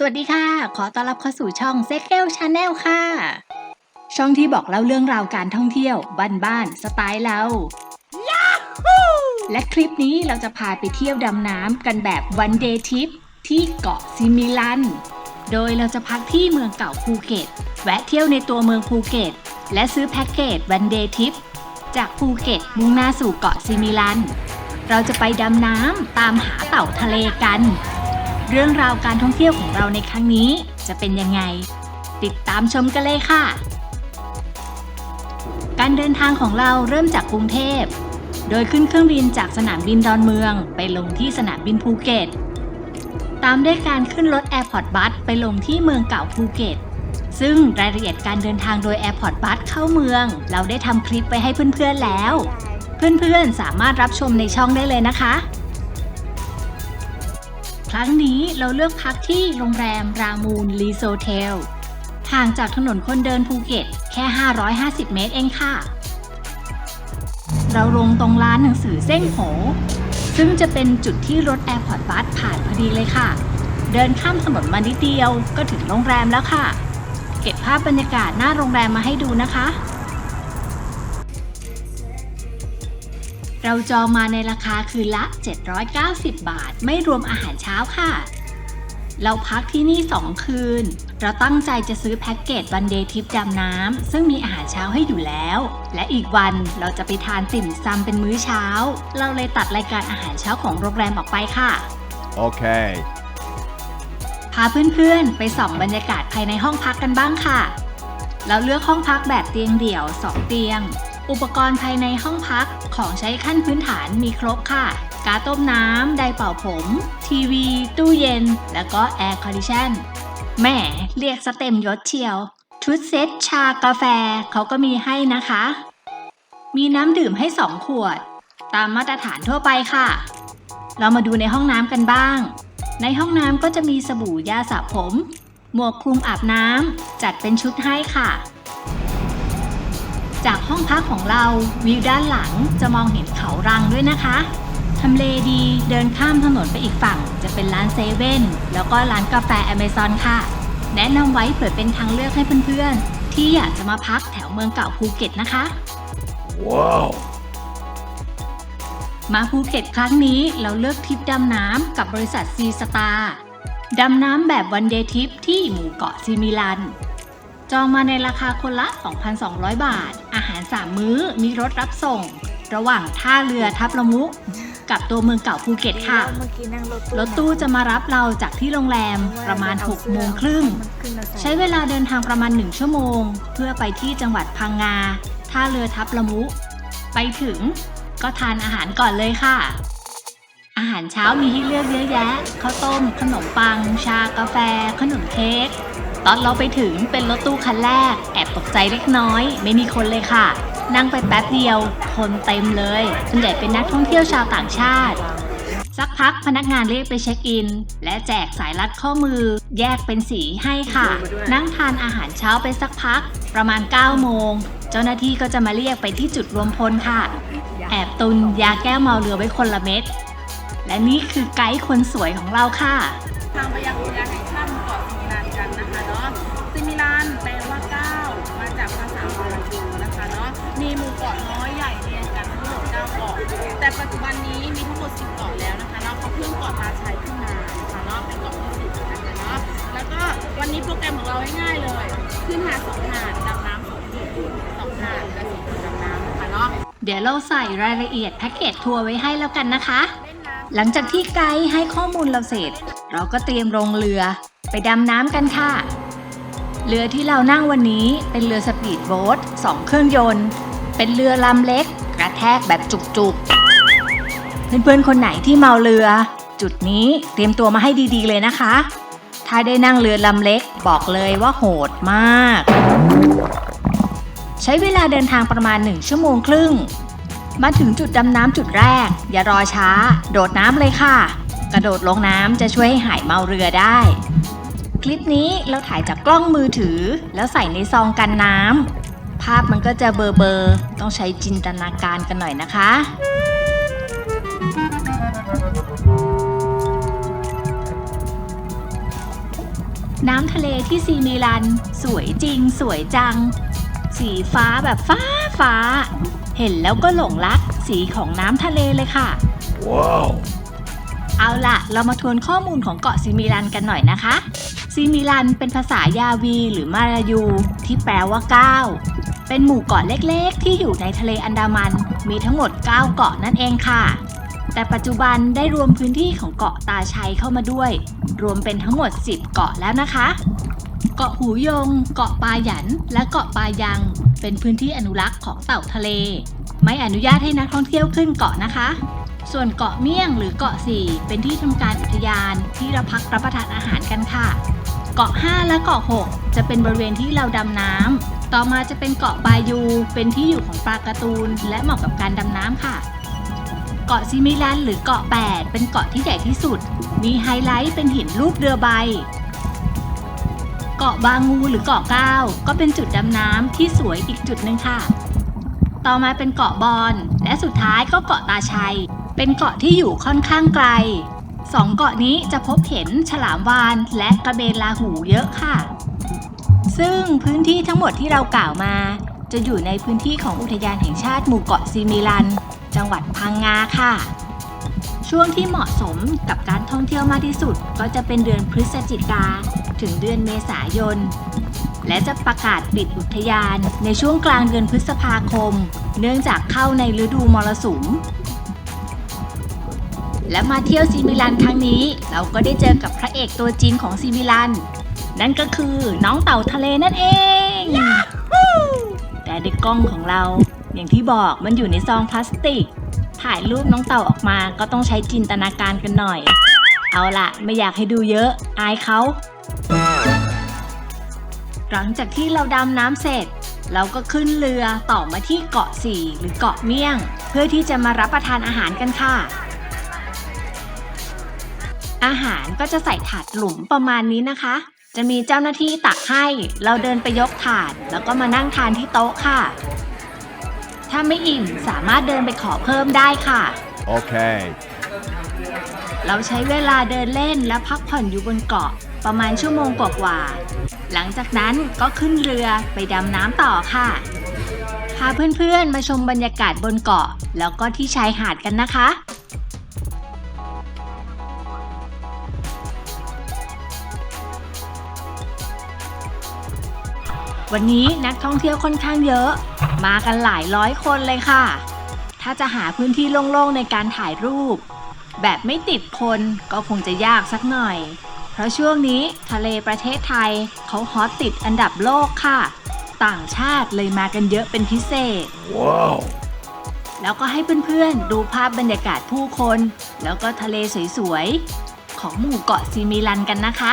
สวัสดีค่ะ ขอต้อนรับเข้าสู่ช่องเซ็กเกลชาแนลค่ะ ช่องที่บอกเล่าเรื่องราวการท่องเที่ยว บ้านๆสไตล์เราและคลิปนี้เราจะพาไปเที่ยวดำน้ำกันแบบวันเดย์ทริปที่เกาะซิมิลัน โดยเราจะพักที่เมืองเก่าภูเก็ต แวะเที่ยวในตัวเมืองภูเก็ต และซื้อแพ็กเกจวันเดย์ทริปจากภูเก็ตมุ่งหน้าสู่เกาะซิมิลัน เราจะไปดำน้ำตามหาเต่าทะเลกัน เรื่องราวการท่องเที่ยวของเราในครั้งนี้จะเป็นยังไง ติดตามชมกันเลยค่ะ การเดินทางของเราเริ่มจากกรุงเทพ โดยขึ้นเครื่องบินจากสนามบินดอนเมือง ไปลงที่สนามบินภูเก็ต ตามด้วยการขึ้นรถ Airport Bus ไปลงที่เมืองเก่าภูเก็ต ซึ่งรายละเอียดการเดินทางโดย Airport Bus เข้าเมือง เราได้ทำคลิปไว้ให้เพื่อนๆแล้ว เพื่อนๆสามารถรับชมในช่องได้เลยนะคะ ครั้งนี้เราเลือกพักที่โรงแรมรามูนรีโซเทล ห่างจากถนนคนเดินภูเก็ตแค่ 550 เมตรเองค่ะ เราลงตรงร้านหนังสือเส้งโห ซึ่งจะเป็นจุดที่รถแอร์พอร์ตบัสผ่านพอดีเลยค่ะ เดินข้ามถนนมานิดเดียวก็ถึงโรงแรมแล้วค่ะ เก็บภาพบรรยากาศหน้าโรงแรมมาให้ดูนะคะ เราจองมาในราคาคืนละ 790 บาท ไม่รวมอาหารเช้าค่ะ เราพักที่นี่ 2 คืน เราตั้งใจจะซื้อแพ็กเกจวันเดย์ทริปดำน้ำซึ่งมีอาหารเช้าให้อยู่แล้ว และอีกวันเราจะไปทานติ่มซำเป็นมื้อเช้า เราเลยตัดรายการอาหารเช้าของโรงแรมออกไปค่ะ Okay. พาเพื่อนๆ ไปส่องบรรยากาศภายในห้องพักกันบ้างค่ะ เราเลือกห้องพักแบบเตียงเดี่ยว 2 เตียง อุปกรณ์ภายในห้องพักของใช้ขั้นพื้นฐานมีครบค่ะ กาต้มน้ำ ไดเป่าผม ทีวี ตู้เย็น แล้วก็แอร์คอนดิชันแหม่เรียกสเต็มยศเชียว ชุดเซตชากาแฟเขาก็มีให้นะคะ มีน้ำดื่มให้ 2 ขวด ตามมาตรฐานทั่วไปค่ะ เรามาดูในห้องน้ำกันบ้าง ในห้องน้ำก็จะมีสบู่ยาสระผม หมวกคลุมอาบน้ำจัดเป็นชุดให้ค่ะ จากห้องพักของเราวิวด้านหลังจะมองเห็นเขารังด้วยนะคะทำเลดีเดินข้ามถนนไปอีกฝั่ง จะเป็นร้านเซเว่นแล้วก็ร้านกาแฟอเมซอนค่ะ แนะนำไว้เผื่อเป็นทางเลือกให้เพื่อนๆ ที่อยากจะมาพักแถวเมืองเก่าภูเก็ตนะคะ Wow. มาภูเก็ตครั้งนี้เราเลือกทริปดำน้ำกับบริษัทซีสตาร์ดำน้ำแบบวันเดย์ทริปที่หมู่เกาะซิมิลัน จองมาในราคาคนละ 2,200 บาท อาหาร 3 มื้อ มีรถรับส่ง ระหว่างท่าเรือทับละมุกกับตัวเมืองเก่าภูเก็ตค่ะ เมื่อกี้นั่งรถรถตู้จะมารับเราจากที่โรงแรมประมาณ6โมงครึ่ง ใช้เวลาเดินทางประมาณ 1 ชั่วโมง เพื่อไปที่จังหวัดพังงา ท่าเรือทับละมุ ไปถึงก็ทานอาหารก่อนเลยค่ะ อาหารเช้ามีให้เลือกเยอะแยะข้าวต้ม ขนมปัง ชากาแฟ ขนมเค้ก ตอนเราไปถึงเป็นรถตู้คันแรก แอบตกใจเล็กน้อย ไม่มีคนเลยค่ะ นั่งไปแป๊บเดียว คนเต็มเลยส่วนใหญ่เป็นนักท่องเที่ยวชาวต่างชาติ สักพักพนักงานเรียกไปเช็คอิน และแจกสายรัดข้อมือ แยกเป็นสีให้ค่ะ นั่งทานอาหารเช้าไปสักพัก ประมาณ 9 โมง เจ้าหน้าที่ก็จะมาเรียกไปที่จุดรวมพลค่ะ แอบตุนยาแก้เมาเรือไว้คนละเม็ดและนี่คือไกด์คนสวยของเราค่ะทางไปยังอุทยานแห่ง นนี้มีทั้งหมด 10เกาะแล้วนะคะเนาะเขาเพิ่งเกาะตาชัยขึ้นมานะคะเนาะเป็นเกาะที่สิบนะคะเนาะแล้วก็วันนี้โปรแกรมของเราง่ายๆเลย ขึ้นหาดสองหาดดำน้ำสองจุดสองหาดและสี่จุดดำน้ำนะคะเนาะเดี๋ยวเราใส่รายละเอียดแพ็กเกจทัวร์ไว้ให้แล้วกันนะคะ หลังจากที่ไกด์ให้ข้อมูลเราเสร็จ เราก็เตรียมลงเรือ ไปดำน้ำกันค่ะ เรือที่เรานั่งวันนี้เป็นเรือสปีดโบ๊ทสองเครื่องยนต์ เป็นเรือลำเล็ก กระแทกแบบจุกๆ เพื่อนๆคนไหนที่เมาเรือ จุดนี้เตรียมตัวมาให้ดีๆเลยนะคะ ถ้าได้นั่งเรือลำเล็กบอกเลยว่าโหดมาก ใช้เวลาเดินทางประมาณ 1 ชั่วโมงครึ่ง มาถึงจุดดำน้ำจุดแรก อย่ารอช้า โดดน้ำเลยค่ะ กระโดดลงน้ำจะช่วยให้หายเมาเรือได้ คลิปนี้เราถ่ายจากกล้องมือถือ แล้วใส่ในซองกันน้ำภาพมันก็จะเบอร์เบอร์ ต้องใช้จินตนาการกันหน่อยนะคะ น้ำทะเลที่ซีมิลัน สวยจริงสวยจัง สีฟ้าแบบฟ้าฟ้า เห็นแล้วก็หลงรักสีของน้ำทะเลเลยค่ะ Wow. เอาล่ะ เรามาทวนข้อมูลของเกาะซิมิลันกันหน่อยนะคะซิมิลันเป็นภาษายาวีหรือมาลายู ที่แปลว่า 9 เป็นหมู่เกาะเล็กๆ ที่อยู่ในทะเลอันดามัน มีทั้งหมด 9 เกาะนั่นเองค่ะ แต่ปัจจุบันได้รวมพื้นที่ของเกาะตาชัยเข้ามาด้วย รวมเป็นทั้งหมด 10 เกาะแล้วนะคะ เกาะหูยง เกาะปาหยัน และเกาะปายัง เป็นพื้นที่อนุรักษ์ของเต่าทะเล ไม่อนุญาตให้นักท่องเที่ยวขึ้นเกาะนะคะ ส่วนเกาะเมี่ยงหรือเกาะ4เป็นที่ทำการอุทยานที่เราพักรับประทานอาหารกันค่ะ เกาะ 5 และเกาะ 6 จะเป็นบริเวณที่เราดำน้ำต่อมาจะเป็นเกาะบายู เป็นที่อยู่ของปลาการ์ตูน และเหมาะกับการดำน้ำค่ะ เกาะซิมิลันหรือเกาะ 8 เป็นเกาะที่ใหญ่ที่สุด มีไฮไลท์เป็นหินรูปเรือใบ เกาะบางูหรือเกาะ 9 ก็เป็นจุดดำน้ำที่สวยอีกจุดหนึ่งค่ะ ต่อมาเป็นเกาะบอน และสุดท้ายก็เกาะตาชัย เป็นเกาะที่อยู่ค่อนข้างไกลสองเกาะนี้จะพบเห็นฉลามวาฬและกระเบนลาหูเยอะค่ะ ซึ่งพื้นที่ทั้งหมดที่เรากล่าวมา จะอยู่ในพื้นที่ของอุทยานแห่งชาติหมู่เกาะซีมิลัน จังหวัดพังงาค่ะ ช่วงที่เหมาะสมกับการท่องเที่ยวมากที่สุด ก็จะเป็นเดือนพฤศจิกาถึงเดือนเมษายน และจะประกาศปิดอุทยาน ในช่วงกลางเดือนพฤษภาคม เนื่องจากเข้าในฤดูมรสุมและมาเที่ยวซีมิลันครั้งนี้ เราก็ได้เจอกับพระเอกตัวจริงของซีมิลัน นั่นก็คือน้องเต่าทะเลนั่นเอง แต่ในกล้องของเรา อย่างที่บอกมันอยู่ในซองพลาสติก ถ่ายรูปน้องเต่าออกมาก็ต้องใช้จินตนาการกันหน่อย เอาละไม่อยากให้ดูเยอะ อายเขา หลังจากที่เราดำน้ำเสร็จ เราก็ขึ้นเรือต่อมาที่เกาะสี่หรือเกาะเมี่ยง เพื่อที่จะมารับประทานอาหารกันค่ะ อาหารก็จะใส่ถาดหลุมประมาณนี้นะคะจะมีเจ้าหน้าที่ตักให้ เราเดินไปยกถาด แล้วก็มานั่งทานที่โต๊ะค่ะ ถ้าไม่อิ่มสามารถเดินไปขอเพิ่มได้ค่ะ Okay. เราใช้เวลาเดินเล่นและพักผ่อนอยู่บนเกาะประมาณชั่วโมงกว่าๆ หลังจากนั้นก็ขึ้นเรือไปดำน้ำต่อค่ะ พาเพื่อนๆ มาชมบรรยากาศบนเกาะ แล้วก็ที่ชายหาดกันนะคะ วันนี้นักท่องเที่ยวค่อนข้างเยอะ มากันหลายร้อยคนเลยค่ะ ถ้าจะหาพื้นที่โล่งๆในการถ่ายรูป แบบไม่ติดคนก็คงจะยากสักหน่อย เพราะช่วงนี้ทะเลประเทศไทยเขาฮอตติดอันดับโลกค่ะ ต่างชาติเลยมากันเยอะเป็นพิเศษ Wow. แล้วก็ให้เพื่อนๆ ดูภาพบรรยากาศผู้คน แล้วก็ทะเลสวยๆ ของหมู่เกาะซีมิลันกันนะคะ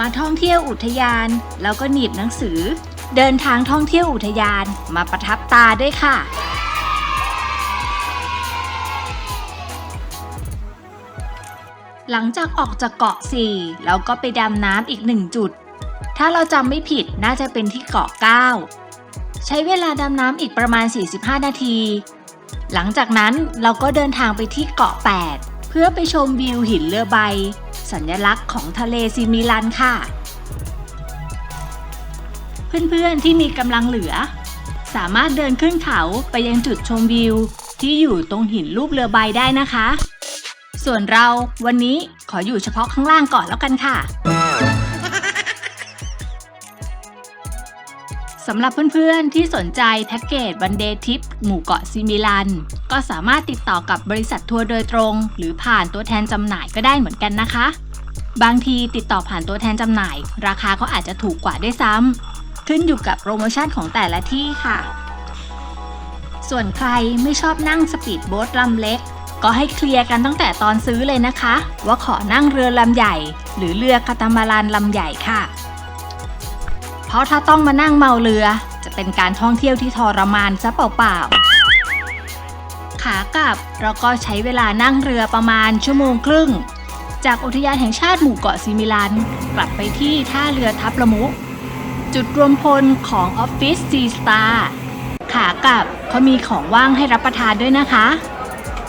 มาท่องเที่ยวอุทยาน แล้วก็หนีบหนังสือ เดินทางท่องเที่ยวอุทยานมาประทับตาด้วยค่ะหลังจากออกจากเกาะ4เราก็ไปดำน้ำอีกหนึ่งจุด ถ้าเราจำไม่ผิดน่าจะเป็นที่เกาะ 9 ใช้เวลาดำน้ำอีกประมาณ 45 นาที หลังจากนั้นเราก็เดินทางไปที่เกาะ 8 เพื่อไปชมวิวหินเรือใบ สัญลักษณ์ของทะเลซิมิลันค่ะ เพื่อนๆที่มีกำลังเหลือ สามารถเดินขึ้นเขาไปยังจุดชมวิว ที่อยู่ตรงหินรูปเรือใบได้นะคะ ส่วนเราวันนี้ขออยู่เฉพาะข้างล่างก่อนแล้วกันค่ะสำหรับเพื่อนๆ ที่สนใจแพ็กเกจวันเดย์ทริปหมู่เกาะซิมิลัน ก็สามารถติดต่อกับบริษัททัวร์โดยตรง หรือผ่านตัวแทนจำหน่ายก็ได้เหมือนกันนะคะ บางทีติดต่อผ่านตัวแทนจำหน่าย ราคาก็อาจจะถูกกว่าด้วยซ้ำขึ้นอยู่กับโปรโมชั่นของแต่ละที่ค่ะ ส่วนใครไม่ชอบนั่งสปีดโบ๊ทลำเล็ก ก็ให้เคลียร์กันตั้งแต่ตอนซื้อเลยนะคะ ว่าขอนั่งเรือลำใหญ่ หรือเรือคาตามารันลำใหญ่ค่ะ เพราะถ้าต้องมานั่งเมาเรือ จะเป็นการท่องเที่ยวที่ทรมานซะเปล่าๆขากลับเราก็ใช้เวลานั่งเรือประมาณชั่วโมงครึ่ง จากอุทยานแห่งชาติหมู่เกาะซิมิลัน กลับไปที่ท่าเรือทับละมุจุดรวมพลของออฟฟิศซีสตาร์ขขากลับเขามีของว่างให้รับประทานด้วยนะคะ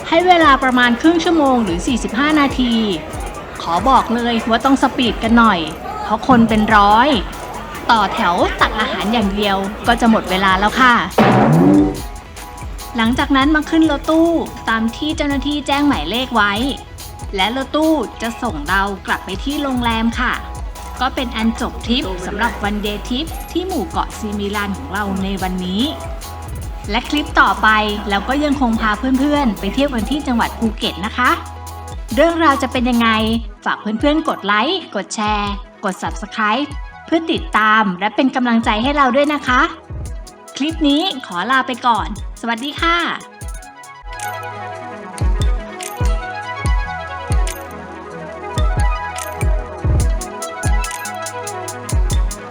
ให้เวลาประมาณครึ่งชั่วโมงหรือ 45 นาที ขอบอกเลยว่าต้องสปีดกันหน่อย เพราะคนเป็นร้อย ต่อแถวตักอาหารอย่างเดียวก็จะหมดเวลาแล้วค่ะ หลังจากนั้นมาขึ้นรถตู้ตามที่เจ้าหน้าที่แจ้งหมายเลขไว้ และรถตู้จะส่งเรากลับไปที่โรงแรมค่ะ ก็เป็นอันจบทริปสำหรับวันเดย์ทริปที่หมู่เกาะซีมิลันของเราในวันนี้ และคลิปต่อไปเราก็ยังคงพาเพื่อนๆ ไปเที่ยวกันที่จังหวัดภูเก็ตนะคะ เรื่องราวจะเป็นยังไง ฝากเพื่อนๆ กดไลค์กดแชร์ กด Subscribe เพื่อติดตามและเป็นกำลังใจให้เราด้วยนะคะ คลิปนี้ขอลาไปก่อน สวัสดีค่ะ